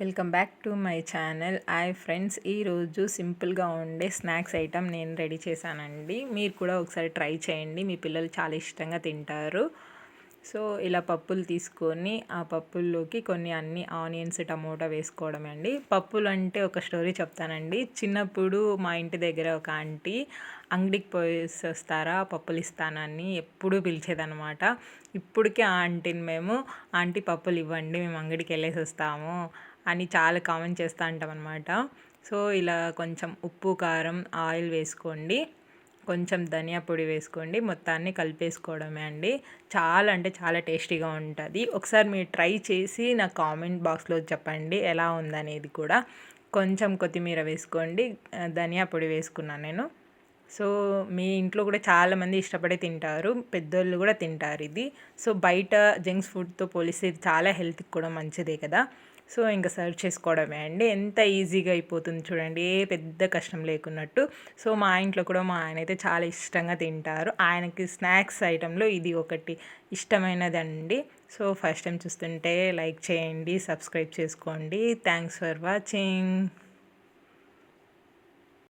Welcome back to my channel. Hi friends ఈరోజు సింపుల్గా ఉండే స్నాక్స్ ఐటమ్ నేను రెడీ చేశానండి. మీరు కూడా ఒకసారి ట్రై చేయండి. మీ పిల్లలు చాలా ఇష్టంగా తింటారు. సో ఇలా పప్పులు తీసుకొని ఆ పప్పుల్లోకి కొన్ని అన్ని ఆనియన్స్ టమోటా వేసుకోవడం అండి. పప్పులు అంటే ఒక స్టోరీ చెప్తానండి. చిన్నప్పుడు మా ఇంటి దగ్గర ఒక ఆంటీ అంగడికి పోయేసి వస్తారా పప్పులు ఇస్తానని ఎప్పుడూ పిలిచేదనమాట ఇప్పటికే ఆ ఆంటీని మేము ఆంటీ పప్పులు ఇవ్వండి మేము అంగడికి వెళ్ళేసి వస్తాము అని చాలా కామెంట్ చేస్తూ ఉంటాం అనమాట సో ఇలా కొంచెం ఉప్పు కారం ఆయిల్ వేసుకోండి. కొంచెం ధనియా పొడి వేసుకోండి. మొత్తాన్ని కలిపేసుకోవడమే అండి. చాలా అంటే చాలా టేస్టీగా ఉంటుంది. ఒకసారి మీరు ట్రై చేసి నా కామెంట్ బాక్స్లో చెప్పండి. ఎలా ఉందనేది కూడా. కొంచెం కొత్తిమీర వేసుకోండి. ధనియా పొడి వేసుకున్నాను నేను. సో మీ ఇంట్లో కూడా చాలామంది ఇష్టపడి తింటారు. పెద్దోళ్ళు కూడా తింటారు ఇది. సో బయట జంక్స్ ఫుడ్తో పోలిస్తే చాలా హెల్త్కి కూడా మంచిదే కదా. సో ఇంకా సర్వ్ చేసుకోవడమే అండి. ఎంత ఈజీగా అయిపోతుంది చూడండి. ఏ పెద్ద కష్టం లేకున్నట్టు. సో మా ఇంట్లో కూడా మా ఆయన అయితే చాలా ఇష్టంగా తింటారు. ఆయనకి స్నాక్స్ ఐటెంలో ఇది ఒకటి ఇష్టమైనదండి. సో ఫస్ట్ టైం చూస్తుంటే లైక్ చేయండి సబ్స్క్రైబ్ చేసుకోండి. Thanks for watching.